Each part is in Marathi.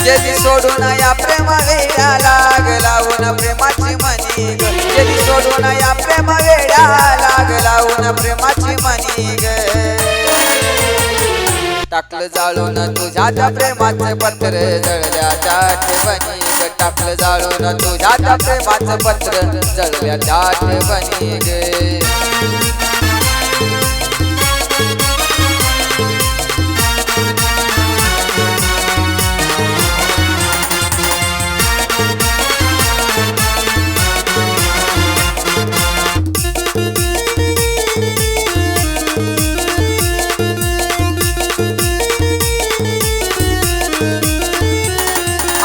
सोडून या प्रेम वेड्या लाग लावून प्रेमाची मनी ग. गेली सोडून या प्रेम वेड्या लाग लावून प्रेमाची मनी ग. टाकलं जाळून तुझ्या त्या प्रेमाचं पत्र जळल्याच्या ठेवणी ग. टाकलं जाळून तुझ्या त्या प्रेमाचं पत्र जळल्याच्या आठवणी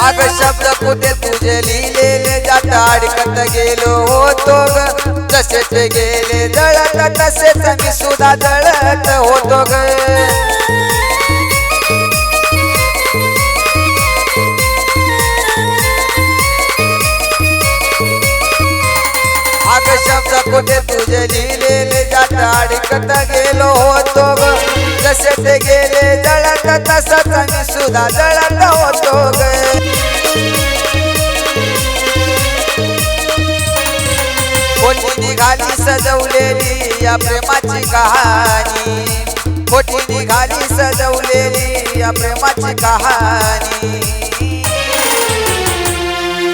अग शब्द कुठे तुझे लिहिलेले जात अडकत गेलो होतो ग। तसेच गेले जळत तसेच मी सुद्धा जळत होतो ग। अग शब्द कुठे तुझे लिहिलेले जात अडकत निघाली सजवलेली या प्रेमाची कहाणी. खोटी निघाली सजवलेली या प्रेमाची कहाणी.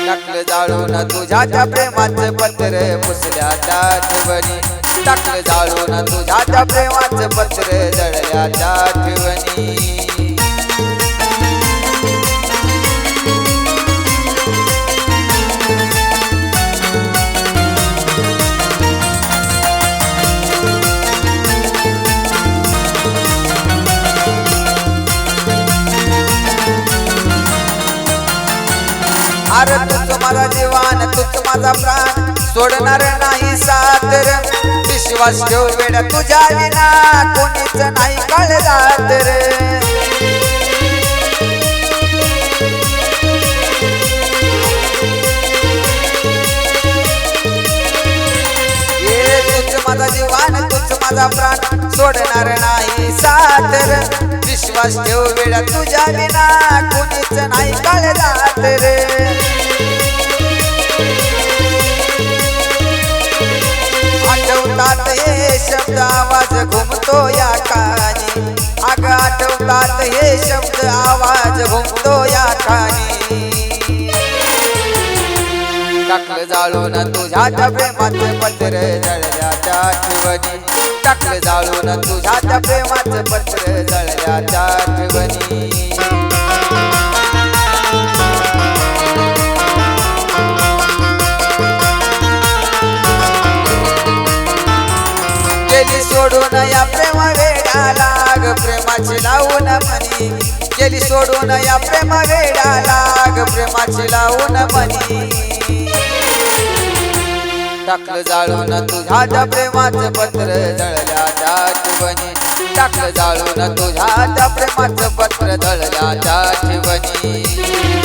टाकलं जाळून तुझ्या त्या प्रेमाचं पत्र पुसल्याच्या आठवणी टाकलं जाळून तुझ्या त्या प्रेमाचं पत्र जळल्याच्या आठवणी अरे तूच माझा जीवान तूच माझा प्राण. सोडणार नाही सातर विश्वास ठेव वेळ तुझ्या विना. कोणीच नाही कळदात रे. माझा जीवान. माझा प्राण सोडणार नाही. सातर विश्वास ठेव वेळ तुझ्या विना कोणीच नाही कळ रे. आठवतात हे शब्द आवाज घुमतो या कानी. अग आठवतात हे शब्द आवाज घुमतो या कानी. टाकलं जाळून तुझ्या त्या मात्र पत्र जळल्याच्या आठवणी टाकलं जाळून तुझ्या त्या प्रेमाचं पत्र जळल्याच्या आठवणी गेली सोडून या प्रेम वेडा लाग प्रेमाची लावून म्हणी. गेली सोडून या प्रेम वेडा लाग प्रेमाची लावून म्हणी. टाकलं जाळून तुझ्या प्रेमाचं पत्र जळल्याच्या आठवणी टाकलं जाळून तुझ्या प्रेमाचं पत्र जळल्याच्या आठवणी